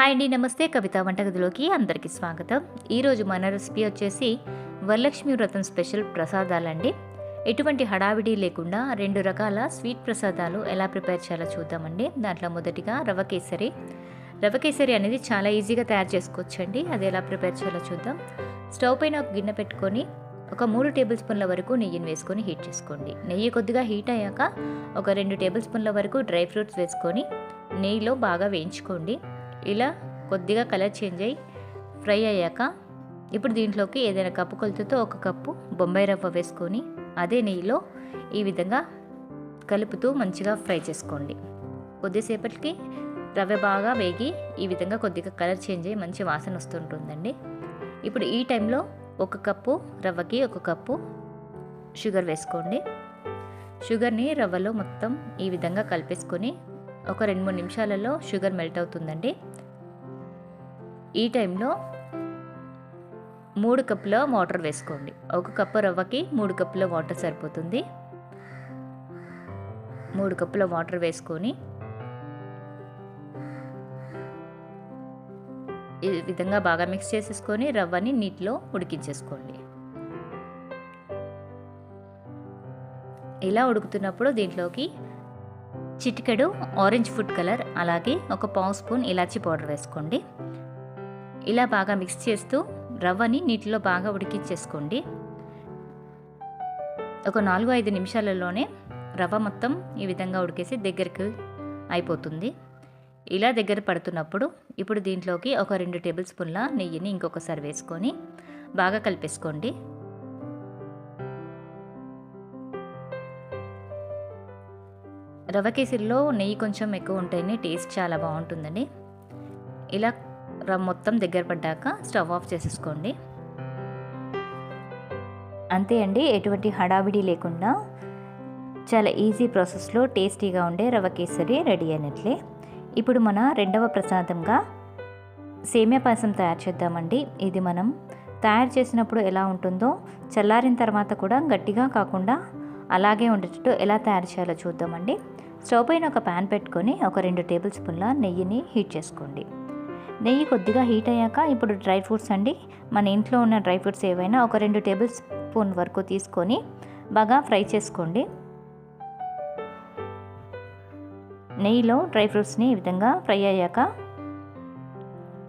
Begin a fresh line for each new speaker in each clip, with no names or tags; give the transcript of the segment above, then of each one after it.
Hi అండి నమస్తే. కవిత వంటగదిలోకి అందరికీ స్వాగతం. ఈరోజు మన రెసిపీ వచ్చేసి వరలక్ష్మి వ్రతం స్పెషల్ ప్రసాదాలండి. ఎటువంటి హడావిడి లేకుండా రెండు రకాల స్వీట్ ప్రసాదాలు ఎలా ప్రిపేర్ చేయాలో చూద్దామండి. దాంట్లో మొదటిగా రవ కేసరి. రవ కేసరి అనేది చాలా ఈజీగా తయారు చేసుకోవచ్చండి. అది ఎలా ప్రిపేర్ చేయాలో చూద్దాం. స్టవ్ పైన ఒక గిన్నె పెట్టుకొని ఒక మూడు టేబుల్ స్పూన్ల వరకు నెయ్యిని వేసుకొని హీట్ చేసుకోండి. నెయ్యి కొద్దిగా హీట్ అయ్యాక ఒక రెండు టేబుల్ స్పూన్ల వరకు డ్రై ఫ్రూట్స్ వేసుకొని నెయ్యిలో బాగా వేయించుకోండి. ఇలా కొద్దిగా కలర్ చేంజ్ అయ్యి ఫ్రై అయ్యాక ఇప్పుడు దీంట్లోకి ఏదైనా కప్పు కొలతతో ఒక కప్పు బొంబాయి రవ్వ వేసుకొని అదే నెయ్యిలో ఈ విధంగా కలుపుతూ మంచిగా ఫ్రై చేసుకోండి. కొద్దిసేపటికి రవ్వ బాగా వేగి ఈ విధంగా కొద్దిగా కలర్ చేంజ్ అయ్యి మంచి వాసన వస్తుంటుందండి. ఇప్పుడు ఈ టైంలో ఒక కప్పు రవ్వకి ఒక కప్పు షుగర్ వేసుకోండి. షుగర్ని రవ్వలో మొత్తం ఈ విధంగా కలిపేసుకొని ఒక రెండు మూడు నిమిషాలలో షుగర్ మెల్ట్ అవుతుందండి. ఈ టైంలో మూడు కప్పుల వాటర్ వేసుకోండి. ఒక కప్పు రవ్వకి మూడు కప్పుల వాటర్ సరిపోతుంది. మూడు కప్పుల వాటర్ వేసుకొని ఈ విధంగా బాగా మిక్స్ చేసేసుకొని రవ్వని నీటిలో ఉడికించేసుకోండి. ఇలా ఉడుకుతున్నప్పుడు దీంట్లోకి చిటికెడు ఆరెంజ్ ఫుడ్ కలర్ అలాగే ఒక పావు స్పూన్ ఇలాచి పౌడర్ వేసుకోండి. ఇలా బాగా మిక్స్ చేస్తూ రవ్వని నీటిలో బాగా ఉడికించేసుకోండి. ఒక నాలుగు ఐదు నిమిషాలలోనే రవ్వ మొత్తం ఈ విధంగా ఉడికేసి దగ్గరికి అయిపోతుంది. ఇలా దగ్గర పడుతున్నప్పుడు ఇప్పుడు దీంట్లోకి ఒక రెండు టేబుల్ స్పూన్ల నెయ్యిని ఇంకొకసారి వేసుకొని బాగా కలిపేసుకోండి. రవ కేసరిలో నెయ్యి కొంచెం ఎక్కువ ఉంటేనే టేస్ట్ చాలా బాగుంటుందండి. ఇలా రవ్వ మొత్తం దగ్గర పడ్డాక స్టవ్ ఆఫ్ చేసేసుకోండి. అంతే అండి ఎటువంటి హడావిడి లేకుండా చాలా ఈజీ ప్రాసెస్లో టేస్టీగా ఉండే రవ కేసరి రెడీ అయినట్లే. ఇప్పుడు మన రెండవ ప్రసాదంగా సేమియా పాయసం తయారు చేద్దామండి. ఇది మనం తయారు చేసినప్పుడు ఎలా ఉంటుందో చల్లారిన తర్వాత కూడా గట్టిగా కాకుండా అలాగే ఉండేటట్టు ఎలా తయారు చేయాలో చూద్దామండి. స్టవ్ పైన ఒక ప్యాన్ పెట్టుకొని ఒక రెండు టేబుల్ స్పూన్ల నెయ్యిని హీట్ చేసుకోండి. నెయ్యి కొద్దిగా హీట్ అయ్యాక ఇప్పుడు డ్రై ఫ్రూట్స్ అండి. మన ఇంట్లో ఉన్న డ్రై ఫ్రూట్స్ ఏవైనా ఒక రెండు టేబుల్ స్పూన్ వరకు తీసుకొని బాగా ఫ్రై చేసుకోండి. నెయ్యిలో డ్రై ఫ్రూట్స్ని ఈ విధంగా ఫ్రై అయ్యాక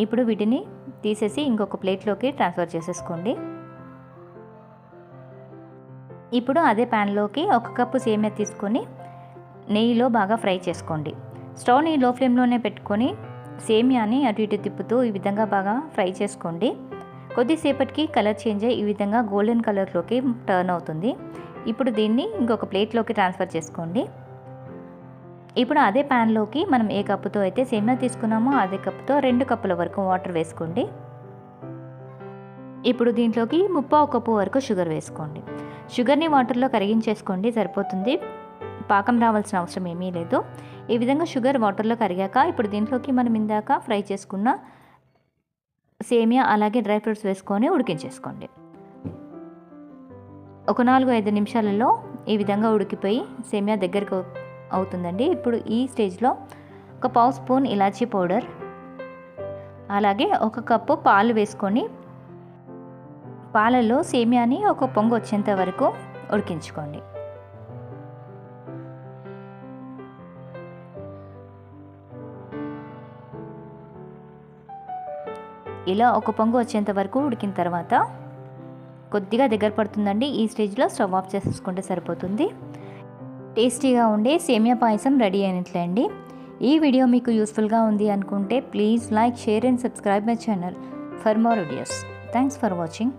ఇప్పుడు వీటిని తీసేసి ఇంకొక ప్లేట్లోకి ట్రాన్స్ఫర్ చేసేసుకోండి. ఇప్పుడు అదే ప్యాన్లోకి ఒక కప్పు సేమియా తీసుకొని నెయ్యిలో బాగా ఫ్రై చేసుకోండి. స్టవ్ని లో ఫ్లేమ్లోనే పెట్టుకొని సేమియాని అటు ఇటు తిప్పుతూ ఈ విధంగా బాగా ఫ్రై చేసుకోండి. కొద్దిసేపటికి కలర్ చేంజ్ అయ్యి ఈ విధంగా గోల్డెన్ కలర్లోకి టర్న్ అవుతుంది. ఇప్పుడు దీన్ని ఇంకొక ప్లేట్లోకి ట్రాన్స్ఫర్ చేసుకోండి. ఇప్పుడు అదే ప్యాన్లోకి మనం ఏ కప్పుతో అయితే సేమియా తీసుకున్నామో అదే కప్పుతో రెండు కప్పుల వరకు వాటర్ వేసుకోండి. ఇప్పుడు దీంట్లోకి ముప్పావు కప్పు వరకు షుగర్ వేసుకోండి. షుగర్ని వాటర్లో కరిగించేసుకోండి సరిపోతుంది. పాకం రావాల్సిన అవసరం ఏమీ లేదు. ఈ విధంగా షుగర్ వాటర్లో కరిగాక ఇప్పుడు దీంట్లోకి మనం ఇందాక ఫ్రై చేసుకున్న సేమియా అలాగే డ్రై ఫ్రూట్స్ వేసుకొని ఉడికించేసుకోండి. ఒక నాలుగు ఐదు నిమిషాలలో ఈ విధంగా ఉడికిపోయి సేమియా దగ్గరకు అవుతుందండి. ఇప్పుడు ఈ స్టేజ్లో ఒక పావు స్పూన్ ఇలాచీ పౌడర్ అలాగే ఒక కప్పు పాలు వేసుకొని పాలలో సేమియాని ఒక పొంగు వచ్చేంత వరకు ఉడికించుకోండి. ఇలా ఒక పొంగు వచ్చేంత వరకు ఉడికిన తర్వాత కొద్దిగా దగ్గర పడుతుందండి. ఈ స్టేజ్లో స్టవ్ ఆఫ్ చేసేసుకుంటే సరిపోతుంది. టేస్టీగా ఉండే సేమియా పాయసం రెడీ అయినట్లే అండి ఈ వీడియో మీకు యూస్ఫుల్గా ఉంది అనుకుంటే please like share and subscribe my channel for more videos. Thanks for watching.